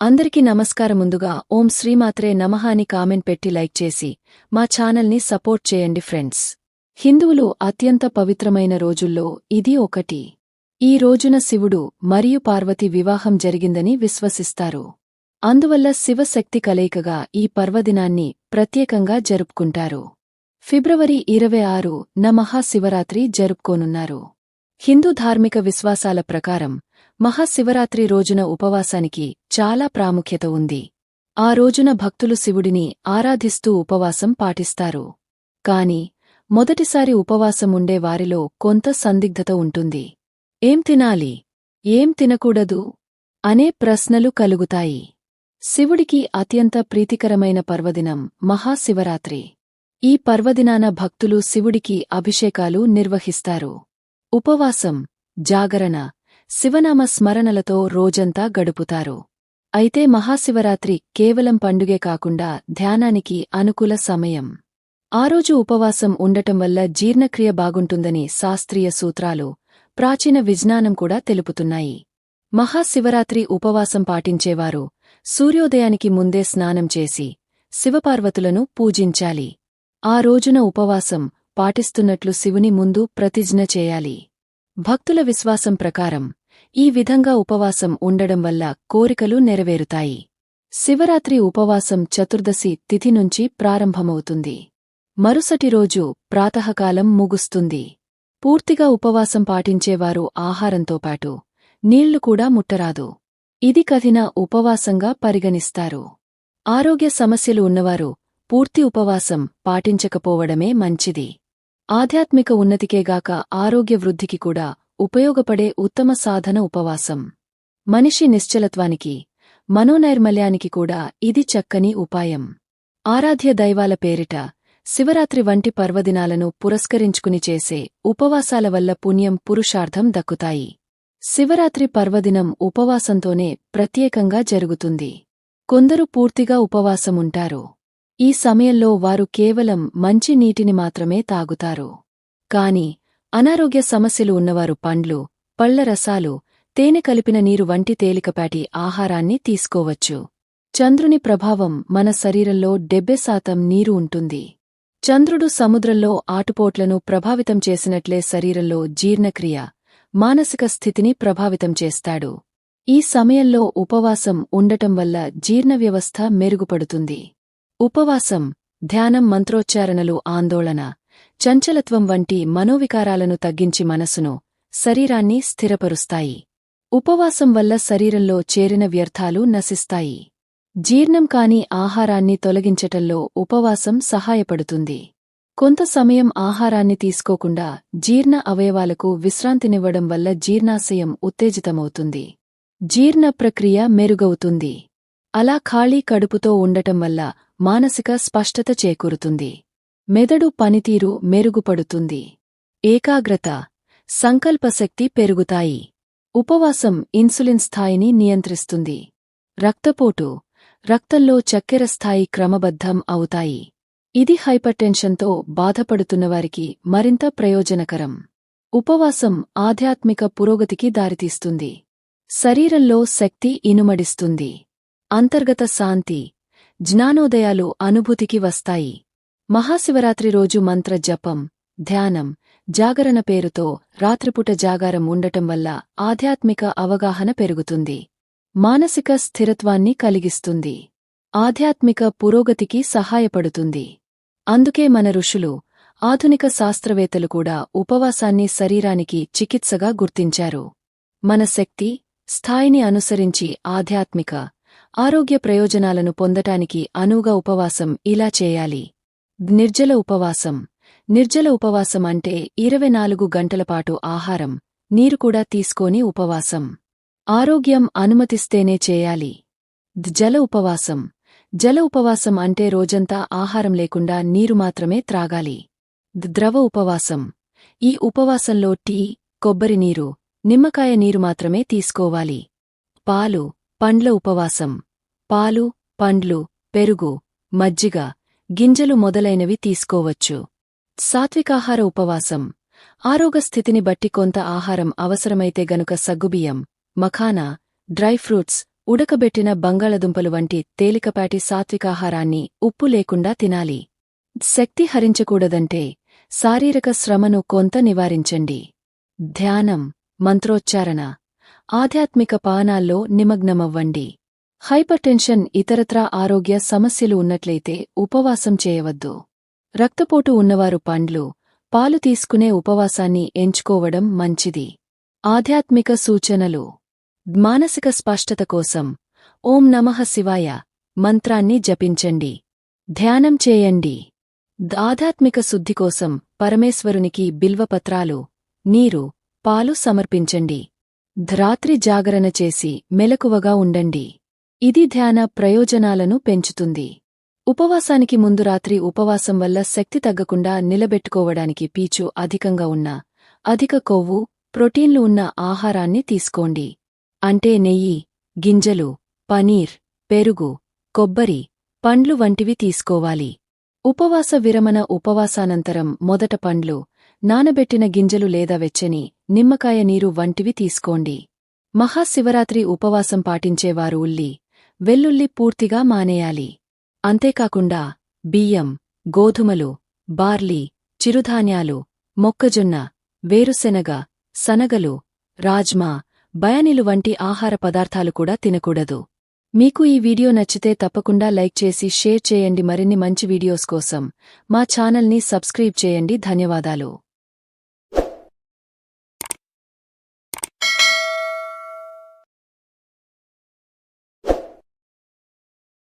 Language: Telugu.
అందరికీ నమస్కారం ముందుగా ఓం శ్రీమాత్రే నమః అని కామెంట్ పెట్టి లైక్ చేసి మా ఛానల్ని సపోర్ట్ చేయండి ఫ్రెండ్స్. హిందువులు అత్యంత పవిత్రమైన రోజుల్లో ఇది ఒకటి. ఈ రోజున శివుడు మరియు పార్వతి వివాహం జరిగిందని విశ్వసిస్తారు. అందువల్ల శివశక్తి కలయికగా ఈ పర్వదినాన్ని ప్రత్యేకంగా జరుపుకుంటారు. ఫిబ్రవరి ఇరవై ఆరు న మహాశివరాత్రి జరుపుకోనున్నారు. హిందూ ధార్మిక విశ్వాసాల ప్రకారం మహాశివరాత్రి రోజున ఉపవాసానికి చాలా ప్రాముఖ్యత ఉంది. ఆ రోజున భక్తులు శివుడిని ఆరాధిస్తూ ఉపవాసం పాటిస్తారు. కాని మొదటిసారి ఉపవాసం ఉండే వారిలో కొంత సందిగ్ధత ఉంటుంది. ఏం తినాలి? ఏం తినకూడదు? అనే ప్రశ్నలు కలుగుతాయి. శివుడికి అత్యంత ప్రీతికరమైన పర్వదినం మహాశివరాత్రి. ఈ పర్వదినాన భక్తులు శివుడికి అభిషేకాలు నిర్వహిస్తారు. ఉపవాసం జాగరణ శివనామ స్మరణలతో రోజంతా గడుపుతారు. అయితే మహాశివరాత్రి కేవలం పండుగే కాకుండా ధ్యానానికి అనుకూల సమయం. ఆ రోజు ఉపవాసం ఉండటం వల్ల జీర్ణక్రియ బాగుంటుందని శాస్త్రీయ సూత్రాలు ప్రాచీన విజ్ఞానం కూడా తెలుపుతున్నాయి. మహాశివరాత్రి ఉపవాసం పాటించేవారు సూర్యోదయానికి ముందే స్నానం చేసి శివపార్వతులను పూజించాలి. ఆ రోజున ఉపవాసం పాటిస్తున్నట్లు శివుని ముందు ప్రతిజ్ఞ చేయాలి. భక్తుల విశ్వాసం ప్రకారం ఈ విధంగా ఉపవాసం ఉండడం వల్ల కోరికలు నెరవేరుతాయి. శివరాత్రి ఉపవాసం చతుర్దశి తిథి నుంచి ప్రారంభమవుతుంది. మరుసటి రోజు ప్రాతకాలం ముగుస్తుంది. పూర్తిగా ఉపవాసం పాటించేవారు ఆహారంతో పాటు నీళ్ళు కూడా ముట్టరాదు. ఇది కథిన ఉపవాసంగా పరిగణిస్తారు. ఆరోగ్య సమస్యలు ఉన్నవారు పూర్తి ఉపవాసం పాటించకపోవడమే మంచిది. ఆధ్యాత్మిక ఉన్నతికేగాక ఆరోగ్య వృద్ధికి కూడా ఉపయోగపడే ఉత్తమ సాధన ఉపవాసం. మనిషి నిశ్చలత్వానికి మనోనైర్మల్యానికి కూడా ఇది చక్కని ఉపాయం. ఆరాధ్య దైవాల పేరిట శివరాత్రి వంటి పర్వదినాలను పురస్కరించుకుని చేసే ఉపవాసాల వల్ల పుణ్యం పురుషార్థం దక్కుతాయి. శివరాత్రి పర్వదినం ఉపవాసంతోనే ప్రత్యేకంగా జరుగుతుంది. కొందరు పూర్తిగా ఉపవాసముంటారు. ఈ సమయంలో వారు కేవలం మంచి నీటిని మాత్రమే తాగుతారు. కాని అనారోగ్య సమస్యలు ఉన్నవారు పండ్లు పళ్ళ రసాలు తేనె కలిపిన నీరు వంటి తేలికపాటి ఆహారాన్ని తీసుకోవచ్చు. చంద్రుని ప్రభావం మన శరీరంలో డెబ్బె శాతం నీరు ఉంటుంది. చంద్రుడు సముద్రంలో ఆటుపోట్లను ప్రభావితం చేసినట్లే శరీరంలో జీర్ణక్రియ మానసిక స్థితిని ప్రభావితం చేస్తాడు. ఈ సమయంలో ఉపవాసం ఉండటం వల్ల జీర్ణ వ్యవస్థ మెరుగుపడుతుంది. ఉపవాసం ధ్యానం మంత్రోచ్చారణలు ఆందోళన చంచలత్వం వంటి మనోవికారాలను తగ్గించి మనసును శరీరాన్ని స్థిరపరుస్తాయి. ఉపవాసం వల్ల శరీరంలో చేరిన వ్యర్థాలు నశిస్తాయి. జీర్ణం కాని ఆహారాన్ని తొలగించటంలో ఉపవాసం సహాయపడుతుంది. కొంత సమయం ఆహారాన్ని తీసుకోకుండా జీర్ణ అవయవాలకు విశ్రాంతినివ్వడం వల్ల జీర్ణాశయం ఉత్తేజితమవుతుంది. జీర్ణ ప్రక్రియ మెరుగవుతుంది. అలా ఖాళీ కడుపుతో ఉండటం వల్ల మానసిక స్పష్టత చేకూరుతుంది. మెదడు పనితీరు మెరుగుపడుతుంది. ఏకాగ్రత సంకల్పశక్తి పెరుగుతాయి. ఉపవాసం ఇన్సులిన్ స్థాయిని నియంత్రిస్తుంది. రక్తపోటు రక్తంలో చక్కెర స్థాయి క్రమబద్ధం అవుతాయి. ఇది హైపర్టెన్షన్తో బాధపడుతున్నవారికి మరింత ప్రయోజనకరం. ఉపవాసం ఆధ్యాత్మిక పురోగతికి దారితీస్తుంది. శరీరంలో శక్తి ఇనుమడిస్తుంది. అంతర్గత శాంతి జ్ఞానోదయాలు అనుభూతికి వస్తాయి. మహాశివరాత్రి రోజు మంత్ర జపం ధ్యానం జాగరణ పేరుతో రాత్రిపుట జాగారం ఉండటం వల్ల ఆధ్యాత్మిక అవగాహన పెరుగుతుంది. మానసిక స్థిరత్వాన్ని కలిగిస్తుంది. ఆధ్యాత్మిక పురోగతికి సహాయపడుతుంది. అందుకే మన ఋషులు ఆధునిక శాస్త్రవేత్తలు కూడా ఉపవాసాన్ని శరీరానికి చికిత్సగా గుర్తించారు. మన శక్తి స్థాయిని అనుసరించి ఆధ్యాత్మిక ఆరోగ్య ప్రయోజనాలను పొందటానికి అనువుగా ఉపవాసం ఇలా చేయాలి. నిర్జల ఉపవాసం. నిర్జల ఉపవాసం అంటే ఇరవై నాలుగు గంటలపాటు ఆహారం నీరు కూడా తీసుకోని ఉపవాసం. ఆరోగ్యం అనుమతిస్తేనే చేయాలి. జల ఉపవాసం. జల ఉపవాసం అంటే రోజంతా ఆహారం లేకుండా నీరు మాత్రమే త్రాగాలి. ద్రవ ఉపవాసం. ఈ ఉపవాసంలో టీ కొబ్బరి నీరు నిమ్మకాయ నీరు మాత్రమే తీసుకోవాలి. పాలు. పండ్ల ఉపవాసం. పాలు పండ్లు పెరుగు మజ్జిగ గింజలు మొదలైనవి తీసుకోవచ్చు. సాత్వికాహార ఉపవాసం. ఆరోగ్య స్థితిని బట్టి కొంత ఆహారం అవసరమైతే గనుక సగ్గుబియ్యం మఖానా డ్రై ఫ్రూట్స్ ఉడకబెట్టిన బంగాళదుంపలు వంటి తేలికపాటి సాత్వికాహారాన్ని ఉప్పు లేకుండా తినాలి. శక్తి హరించకూడదంటే శారీరక శ్రమను కొంత నివారించండి. ధ్యానం మంత్రోచ్చారణ ఆధ్యాత్మిక పానాల్లో నిమగ్నమవ్వండి. హైపర్టెన్షన్ ఇతరత్రా ఆరోగ్య సమస్యలు ఉన్నట్లయితే ఉపవాసం చేయవద్దు. రక్తపోటు ఉన్నవారు పండ్లు పాలు తీసుకునే ఉపవాసాన్ని ఎంచుకోవడం మంచిది. ఆధ్యాత్మిక సూచనలు. మానసిక స్పష్టత కోసం ఓం నమః శివాయ మంత్రాన్ని జపించండి. ధ్యానం చేయండి. ఆధ్యాత్మిక శుద్ధి కోసం పరమేశ్వరునికి బిల్వపత్రాలు నీరు పాలు సమర్పించండి. ధ్రాత్రి జాగరణ చేసి మెలకువగా ఉండండి. ఇది ధ్యాన ప్రయోజనాలను పెంచుతుంది. ఉపవాసానికి ముందు రాత్రి ఉపవాసం వల్ల శక్తి తగ్గకుండా నిలబెట్టుకోవడానికి పీచు అధికంగా ఉన్న అధిక కొవ్వు ప్రోటీన్లు ఉన్న ఆహారాన్ని తీసుకోండి. అంటే నెయ్యి గింజలు పనీర్ పెరుగు కొబ్బరి పండ్లు వంటివి తీసుకోవాలి. ఉపవాస విరమణ ఉపవాసానంతరం మొదట పండ్లు నానబెట్టిన గింజలు లేదా వెచ్చని నిమ్మకాయ నీరు వంటివి తీసుకోండి. మహాశివరాత్రి ఉపవాసం పాటించేవారు ఉల్లి వెల్లుల్లి పూర్తిగా మానేయాలి. అంతేకాకుండా బియ్యం గోధుమలు బార్లీ చిరుధాన్యాలు మొక్కజొన్న వేరుశెనగ సనగలు రాజ్మా బయానిలు వంటి ఆహార పదార్థాలు కూడా తినకూడదు. మీకు ఈ వీడియో నచ్చితే తప్పకుండా లైక్ చేసి షేర్ చేయండి. మరిన్ని మంచి వీడియోస్ కోసం మా ఛానల్ని సబ్స్క్రైబ్ చేయండి. ధన్యవాదాలు.